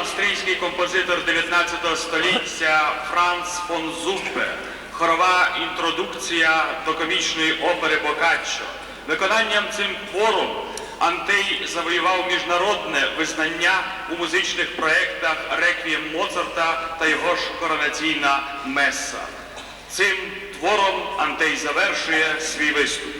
австрійський композитор 19 століття Франц фон Зумпе. Хорова інтродукція до комічної опери Бокаччо. Виконанням цим твором Антей завоював міжнародне визнання у музичних проєктах Реквієм Моцарта та його ж коронаційна меса. Цим твором Антей завершує свій виступ.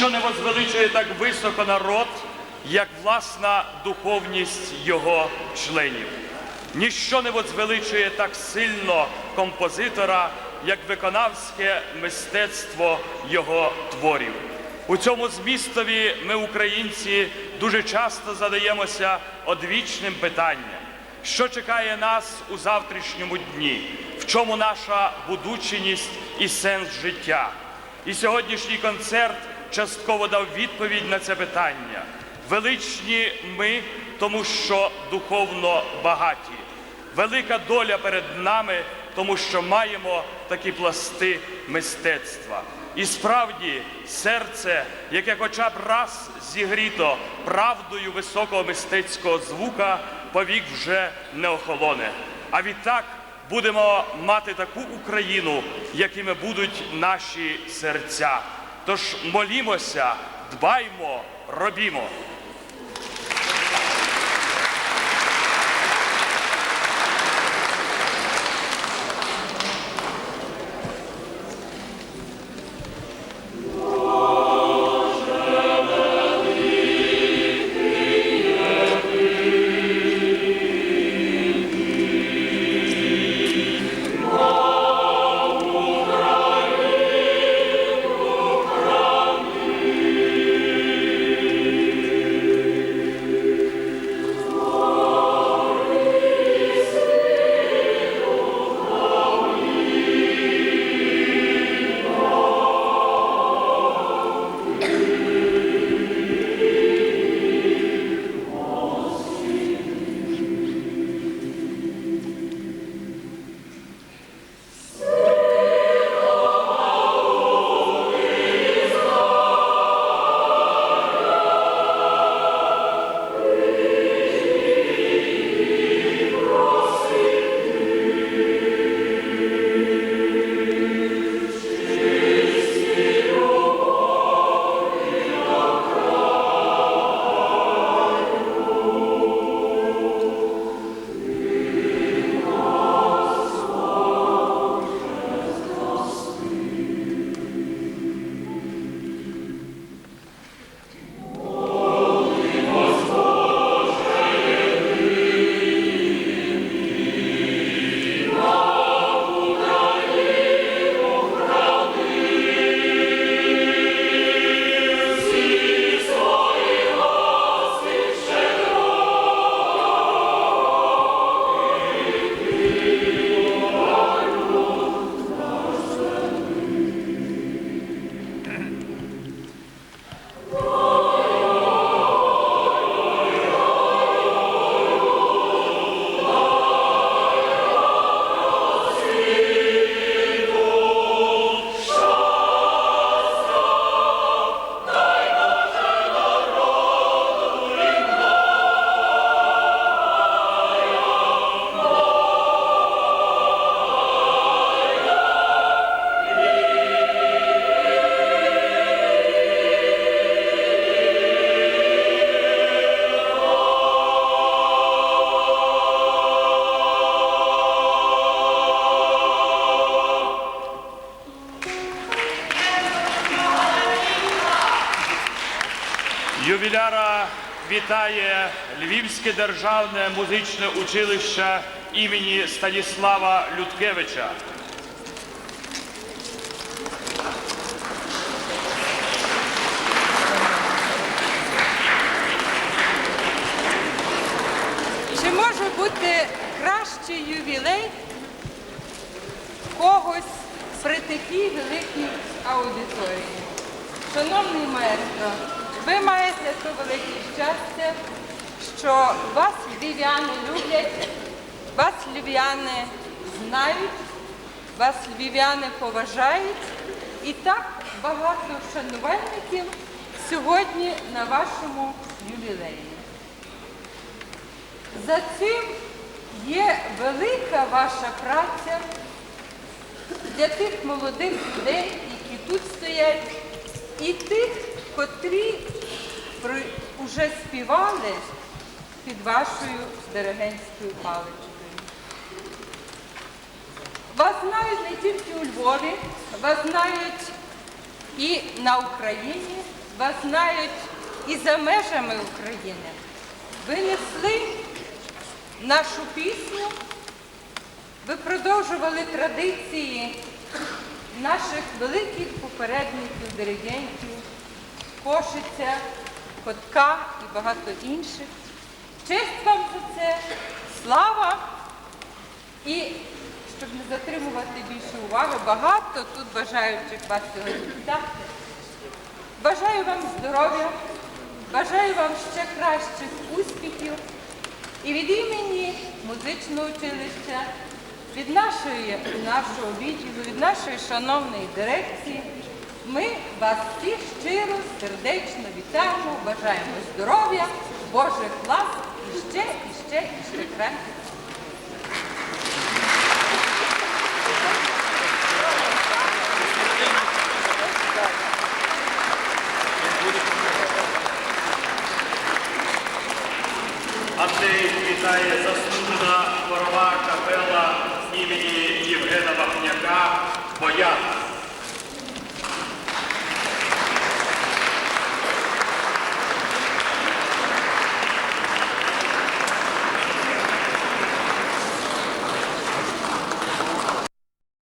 Ніщо не возвеличує так високо народ, як власна духовність його членів. Ніщо не возвеличує так сильно композитора, як виконавське мистецтво його творів. У цьому змістові ми, українці, дуже часто задаємося одвічним питанням. Що чекає нас у завтрашньому дні? В чому наша будучість і сенс життя? І сьогоднішній концерт частково дав відповідь на це питання. Величні ми, тому що духовно багаті. Велика доля перед нами, тому що маємо такі пласти мистецтва. І справді серце, яке хоча б раз зігріто правдою високого мистецького звука, повік вже не охолоне. А відтак будемо мати таку Україну, якими будуть наші серця. Тож молімося, дбаймо, робімо. Вітає Львівське державне музичне училище імені Станіслава Людкевича. Чи може бути кращий ювілей когось при такій великій аудиторії? Шановний маестро, ви маєте то велике щастя, що вас львів'яни люблять, вас львів'яни знають, вас львів'яни поважають. І так багато шанувальників сьогодні на вашому ювілеї. За цим є велика ваша праця для тих молодих людей, які тут стоять, і тих, котрі уже співали під вашою диригентською паличкою. Вас знають не тільки у Львові, вас знають і на Україні, вас знають і за межами України. Ви несли нашу пісню, ви продовжували традиції наших великих попередників, диригентів, Кошиця, Котка і багато інших. Честь вам за це, слава і щоб не затримувати більше уваги, багато тут бажаючих вас сьогодні вітати. Бажаю вам здоров'я, бажаю вам ще кращих успіхів. І від імені музичного училища, від нашої, нашого відділу, від нашої шановної дирекції, ми вас всіх щиро, сердечно вітаємо, бажаємо здоров'я, Божих лас і ще, і ще, і ще кращих. Андрій вітає заслужена парова.